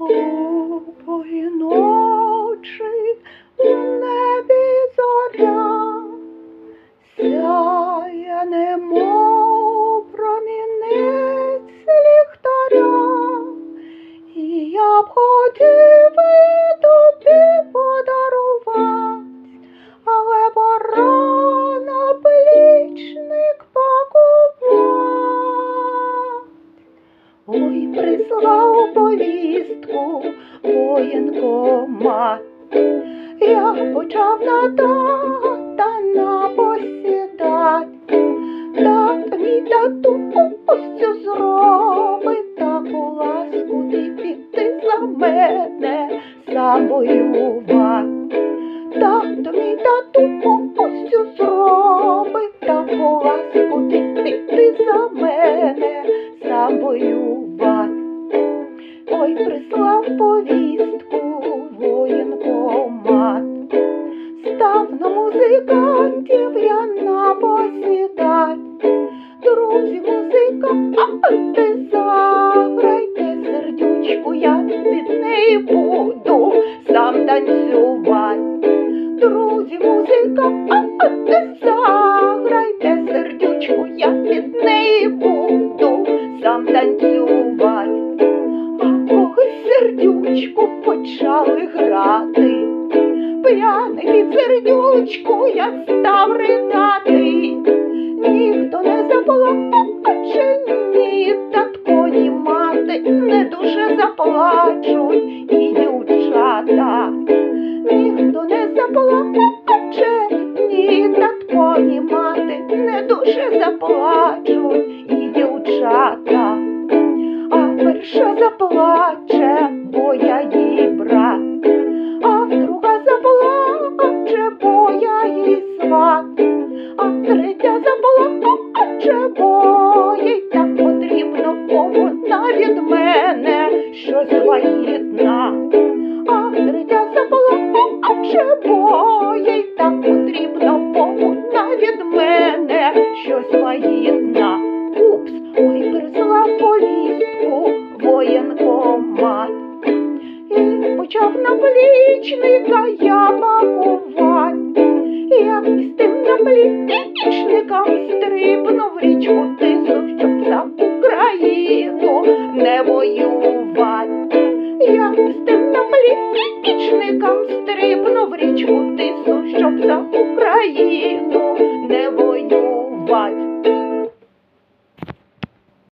Глупої ночі у небі зоря сяє, немов промінець ліхтаря, і я б хотів і тобі Ой, прислав повістку воєнкомат. Я почав на тата напосідать. Тато мій тату ось цю зробить таку ласку ти піти за мене сам воювать. Тато мій тату ось цю зробить таку ласку ти піти за мене сам воювать. Ой, прислав повістку воєнкомат. Став на музикантів я напосідать. Друзі, музика, сердючку почали грати, п'яний від сердючку я став ридати. Ніхто не заплаче, ні татко, ні мати, не дуже заплачуть і дівчата. Ніхто не заплаче, ні татко, ні мати, не дуже заплачуть і дівчата. А перша заплаче, її брат, а друга заплаче, бо я її сват, а третя заплаче, бо їй так потрібно, вона від мене щось вагітна. А третя заплаче, бо їй так потрібно, вона від мене щось вагітна. Упс, ой, прислав повістку воєнкомат. І почав наплічника я пакувати. Я із тим наплічником стрибнув річку тису, щоб за Україну не воювати. Я із тим наплічником стрибнув річку тису, щоб за Україну